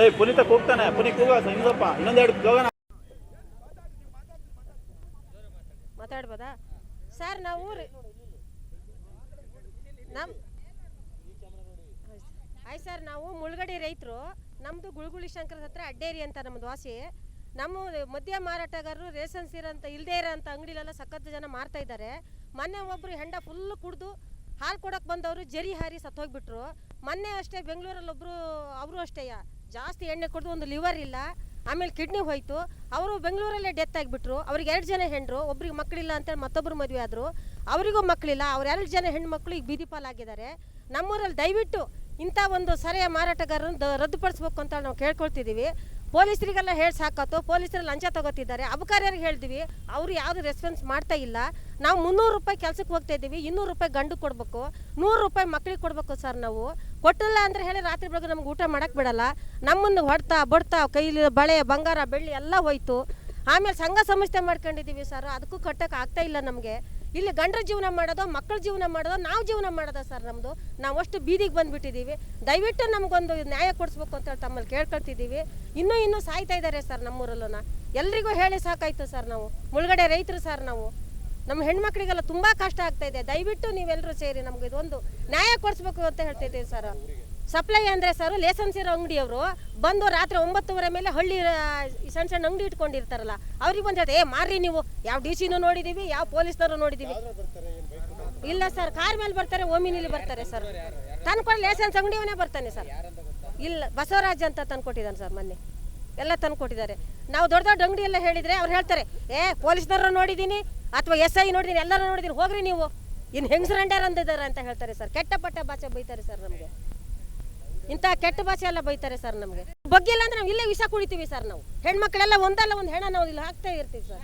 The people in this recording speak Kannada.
ಏಯ್ ಪುನೀತ ಕೂಗ್ತಾನೆ ಪುನೀತ್ ಕೂಗ ಹಿಂಗಪ್ಪ ಇನ್ನೊಂದೆರಡು ಹೋಗೋಣ ಮಾತಾಡ್ಬೋದಾ? ಸರ್ ನಾವು ಮುಳುಗಡೆ ರೈತರು ನಮ್ಮದು ಗುಳುಗುಳಿ ಶಂಕರ ಹತ್ರ ಅಡ್ಡೇರಿ ಅಂತ ನಮ್ಮದು ವಾಸಿ. ನಮ್ಮ ಮದ್ಯ ಮಾರಾಟಗಾರರು ರೇಷನ್ ಸೀರೆ ಅಂತ ಇಲ್ಲದೇ ಇರೋಂಥ ಅಂಗಡಿಲೆಲ್ಲ ಸಖತ್ತು ಜನ ಮಾರ್ತಾ ಇದ್ದಾರೆ. ಮೊನ್ನೆ ಒಬ್ಬರು ಹೆಂಡ ಫುಲ್ಲು ಕುಡಿದು ಹಾಲು ಕೊಡೋಕೆ ಬಂದವರು ಜರಿ ಹಾರಿ ಸತ್ತೋಗ್ಬಿಟ್ರು. ಮೊನ್ನೆ ಅಷ್ಟೇ ಬೆಂಗಳೂರಲ್ಲಿ ಒಬ್ಬರು ಅವರು ಅಷ್ಟೇ ಜಾಸ್ತಿ ಎಣ್ಣೆ ಕುಡಿದು ಒಂದು ಲಿವರ್ ಇಲ್ಲ, ಆಮೇಲೆ ಕಿಡ್ನಿ ಹೋಯಿತು. ಅವರು ಬೆಂಗಳೂರಲ್ಲೇ ಡೆತ್ ಆಗಿಬಿಟ್ರು. ಅವ್ರಿಗೆ ಎರಡು ಜನ ಹೆಣ್ಣರು ಒಬ್ರಿಗೆ ಮಕ್ಕಳಿಲ್ಲ ಅಂತೇಳಿ ಮತ್ತೊಬ್ಬರು ಮದುವೆ ಆದರು. ಅವರಿಗೂ ಮಕ್ಕಳಿಲ್ಲ ಅವ್ರ ಎರಡು ಜನ ಹೆಣ್ಮಕ್ಳು ಈಗ ಬೀದಿ ಪಾಲಾಗಿದ್ದಾರೆ ನಮ್ಮೂರಲ್ಲಿ ದಯವಿಟ್ಟು ಇಂಥ ಒಂದು ಸರಿಯ ಮಾರಾಟಗಾರರನ್ನು ರದ್ದುಪಡಿಸ್ಬೇಕು ಅಂತ ನಾವು ಕೇಳ್ಕೊಳ್ತಿದ್ದೀವಿ. ಪೊಲೀಸರಿಗೆಲ್ಲ ಹೇಳಿ ಸಾಕತ್ತು, ಪೊಲೀಸರು ಲಂಚ ತಗೋತಿದ್ದಾರೆ. ಅಬಕಾರಿಯರಿಗೆ ಹೇಳಿದ್ವಿ, ಅವರು ಯಾವುದು ರೆಸ್ಪಾನ್ಸ್ ಮಾಡ್ತಾ ಇಲ್ಲ. ನಾವು ಮುನ್ನೂರು ರೂಪಾಯಿ ಕೆಲಸಕ್ಕೆ ಹೋಗ್ತಾ ಇದ್ದೀವಿ, ಇನ್ನೂರು ರೂಪಾಯಿ ಗಂಡು ಕೊಡಬೇಕು, ನೂರು ರೂಪಾಯಿ ಮಕ್ಳಿಗೆ ಕೊಡಬೇಕು ಸರ್ ನಾವು. ಕೊಟ್ಟಿಲ್ಲ ಅಂದರೆ ಹೇಳಿ ರಾತ್ರಿ ಬೆಳಗ್ಗೆ ನಮ್ಗೆ ಊಟ ಮಾಡಕ್ಕೆ ಬಿಡಲ್ಲ. ನಮ್ಮನ್ನು ಹೊಡ್ತಾ, ಬಡ್ತಾ, ಕೈಲಿ ಬಳೆ, ಬಂಗಾರ, ಬೆಳ್ಳಿ ಎಲ್ಲ ಹೋಯ್ತು. ಆಮೇಲೆ ಸಂಘ ಸಂಸ್ಥೆ ಮಾಡ್ಕೊಂಡಿದ್ದೀವಿ ಸರ್, ಅದಕ್ಕೂ ಕಟ್ಟಕ್ಕೆ ಆಗ್ತಾ ಇಲ್ಲ ನಮಗೆ. ಇಲ್ಲಿ ಗಂಡ್ರ ಜೀವನ ಮಾಡೋದು, ಮಕ್ಕಳ ಜೀವನ ಮಾಡೋದು, ನಾವು ಜೀವನ ಮಾಡೋದ ಸರ್ ನಮ್ಮದು ನಾವು ಅಷ್ಟು ಬೀದಿಗೆ ಬಂದುಬಿಟ್ಟಿದ್ದೀವಿ ದಯವಿಟ್ಟು ನಮಗೊಂದು ನ್ಯಾಯ ಕೊಡಿಸ್ಬೇಕು ಅಂತ ಹೇಳಿ ತಮ್ಮಲ್ಲಿ ಕೇಳ್ಕೊಳ್ತಿದ್ದೀವಿ ಇನ್ನೂ ಇನ್ನೂ ಸಾಯ್ತಾ ಇದ್ದಾರೆ ಸರ್ ನಮ್ಮೂರಲ್ಲೂ ಎಲ್ರಿಗೂ ಹೇಳಿ ಸಾಕಾಯ್ತು ಸರ್ ನಾವು. ಮುಳುಗಡೆ ರೈತರು ಸರ್ ನಾವು. ನಮ್ಮ ಹೆಣ್ಮಕ್ಳಿಗೆಲ್ಲ ತುಂಬ ಕಷ್ಟ ಆಗ್ತಾ ಇದೆ. ದಯವಿಟ್ಟು ನೀವೆಲ್ಲರೂ ಸೇರಿ ನಮ್ಗೆ ಇದೊಂದು ನ್ಯಾಯ ಕೊಡಿಸ್ಬೇಕು ಅಂತ ಹೇಳ್ತಿದ್ದೀವಿ ಸರ್. ಸಪ್ಲೈ ಅಂದರೆ ಸರ್ ಲೇಸನ್ಸ್ ಇರೋ ಅಂಗಡಿಯವರು ಬಂದು ರಾತ್ರಿ ಒಂಬತ್ತುವರೆ ಮೇಲೆ ಹಳ್ಳಿ ಸಣ್ಣ ಸಣ್ಣ ಅಂಗಡಿ ಇಟ್ಕೊಂಡಿರ್ತಾರಲ್ಲ, ಅವ್ರಿಗೆ ಬಂದು ಹೇಳ್ತಾರೆ, ಏ, ಮಾರ್ರಿ ನೀವು, ಯಾವ ಡಿ ಸಿನೂ ನೋಡಿದ್ದೀವಿ ಯಾವ ಪೊಲೀಸ್ನವರು ನೋಡಿದ್ದೀವಿ ಇಲ್ಲ ಸರ್, ಕಾರ್ ಮೇಲೆ ಬರ್ತಾರೆ ಓಮಿನಲ್ಲಿ ಬರ್ತಾರೆ ಸರ್. ತಂದ್ಕೊಂಡು ಲೇಸನ್ಸ್ ಅಂಗಡಿಯವನೇ ಬರ್ತಾನೆ ಸರ್. ಇಲ್ಲ, ಬಸವರಾಜ್ ಅಂತ ತಂದ್ಕೊಟ್ಟಿದ್ದಾನೆ ಸರ್ ಮೊನ್ನೆ. ಎಲ್ಲ ತಂದ್ಕೊಟ್ಟಿದ್ದಾರೆ. ನಾವು ದೊಡ್ಡ ದೊಡ್ಡ ಅಂಗಡಿ ಎಲ್ಲ ಹೇಳಿದರೆ ಅವ್ರು ಹೇಳ್ತಾರೆ, ಏ, ಪೊಲೀಸ್ನವ್ರು ನೋಡಿದ್ದೀನಿ ಅಥವಾ ಎಸ್ ಐ ನೋಡಿದ್ದೀನಿ ಎಲ್ಲರೂ ನೋಡಿದ್ದೀನಿ ಹೋಗ್ರಿ ನೀವು. ಇನ್ನು ಹೆಂಗಸ್ರಂಡ್ಯಾರ ಅಂದಿದ್ದಾರೆ ಅಂತ ಹೇಳ್ತಾರೆ ಸರ್. ಕೆಟ್ಟ ಪಟ್ಟ ಭಾಷೆ ಬೈತಾರೆ ಸರ್ ನಮಗೆ. ಇಂಥ ಕೆಟ್ಟ ಭಾಷೆ ಎಲ್ಲ ಬೈತಾರೆ ಸರ್ ನಮಗೆ. ಇಲ್ಲ ಅಂದ್ರೆ ನಾವು ಇಲ್ಲೇ ವಿಷ ಕುಡಿತೀವಿ ಸರ್ ನಾವು. ಹೆಣ್ಮಕ್ಳೆಲ್ಲ ಒಂದಲ್ಲ ಒಂದು ಹೆಣ ನಾವು ಇಲ್ಲಿ ಹಾಕ್ತಾ ಇರ್ತೀವಿ ಸರ್.